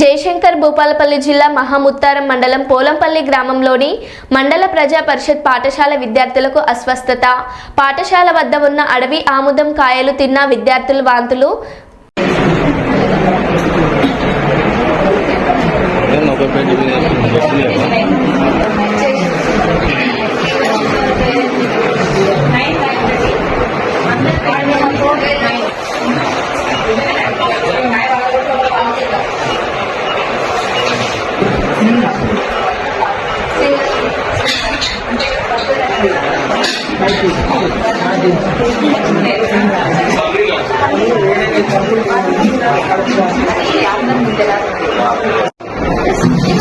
జయశంకర్ భూపాలపల్లి జిల్లా మహాముత్తారం మండలం పోలంపల్లి గ్రామంలోని మండల ప్రజా పరిషత్ పాఠశాల విద్యార్థులకు అస్వస్థత. పాఠశాల వద్ద ఉన్న అడవి ఆముదం కాయలు తిన్న విద్యార్థుల వాంతులు.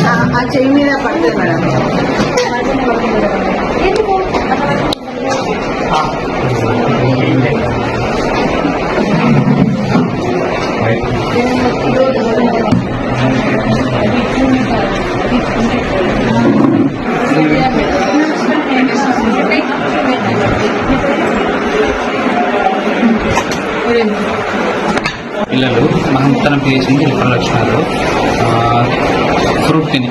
ఆ- ఆ చెయ్యి మీద పడుతుంది మేడం పిల్లలు మహంతరం పిహెచ్ నుంచి రిఫర్లు ఫ్రూట్ తిని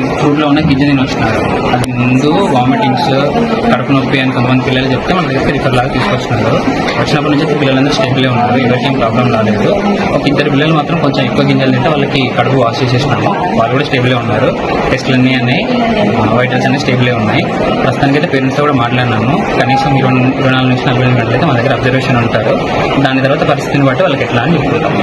ఫ్రూట్లో ఉన్న గింజ తిని వచ్చినారు. అది ముందు వామిటింగ్స్ కడుపు నొప్పి అని కొంతమంది పిల్లలు చెప్తే మన దగ్గర రిఫర్ లాగా తీసుకొచ్చినారు. వచ్చినప్పటి నుంచి పిల్లలందరూ స్టేబులే ఉన్నారు. ఎవరికి ఏం ప్రాబ్లం రాలేదు. ఒక ఇద్దరు పిల్లలు మాత్రం కొంచెం ఎక్కువ గింజలు తింటే వాళ్ళకి కడుపు వాష్ చేసేసినాము. వాళ్ళు కూడా స్టేబులే ఉన్నారు. టెస్ట్లు అన్నీ అన్నీ వైటల్స్ అన్నీ స్టేబులే ఉన్నాయి. ప్రస్తుతానికి అయితే పేరెంట్స్తో కూడా మాట్లాడినాము. కనీసం ఇరవై ఇరవై నాలుగు నుంచి నలభై ఎనిమిది అయితే మన దగ్గర అబ్జర్వేషన్ ఉంటారు. దాని తర్వాత పరిస్థితిని బట్టి వాళ్ళకి ఎట్లా అని చెప్పుకుంటాం